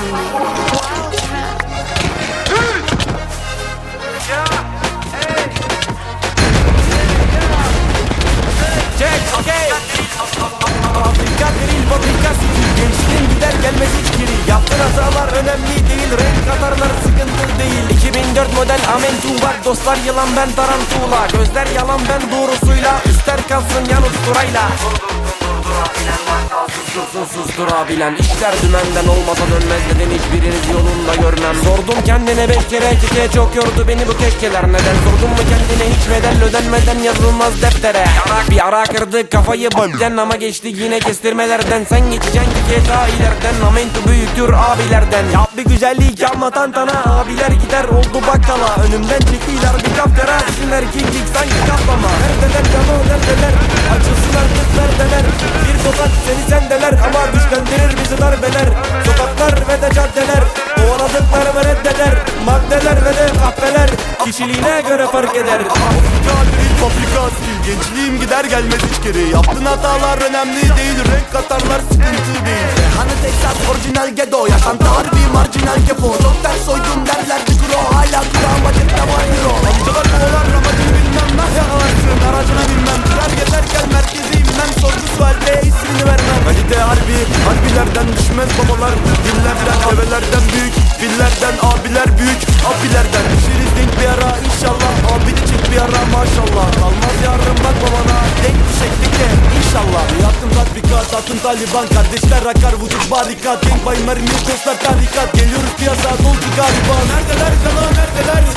on me. Wild trap. Çek, okey. Afrika değil, fabrika stil Gençliğin gider gelmez hiç geri Yaptığın hatalar önemli değil Renk katarlar sıkıntı değil 2004 model Amen bak Dostlar yılan ben tarantula Gözler yalan ben doğrusuyla Üstler kalsın yan usturayla Sustursun susturabilen İşler dümenden olmasa dönmez Neden hiçbiriniz yolunda görmem? Sordum kendine beş kere keke Çok yordu beni bu keşkeler. Neden? Sordun mu kendine hiç bedel Ödenmeden yazılmaz deftere. Yarak bir ara kırdı kafayı bölden Ama geçti yine kestirmelerden. Sen geçeceksin ki GTA ileriden Amento büyüktür abilerden. Yap bir güzellik yapma tantana Abiler gider oldu bakkala. Önümden çekiler bir kaftera Sinler king sanki kaplama. Neredeler cano neredeler? Açılsın artık perdeler Bir tokat seni sendeler Ama güçlendirir bizi darbeler. Sokaklar ve de caddeler. Kovaladıklarımı reddeder. Maddeler ve de kahveler. Kişiliğine göre fark eder. Değil fabrika Gençliğim gider gelmez hiç geri. Yaptığın hatalar önemli değil. Renk katarlar sıkıntı değil. Hani Texas orijinal gedo Yaşantı harbi marjinal kefo Çok ters soydum derlerdi. Kuro Hala durağım bacakta var. euro vermem Kalite harbi harbilerden düşmez babalar. Dillerden develerden büyük Fillerden abiler büyük. Abilerden Düşeriz denk bir ara inşallah. Abi de çek bir ara maşallah. Kalmaz yarın bak babana Denk düşecek de inşallah. Yaptım tatbikat attım taliban. Kardeşler akar vücut barikat. Denk bay mermi dostlar tarikat. Geliyoruz piyasa doldu galiba Neredeler kana neredeler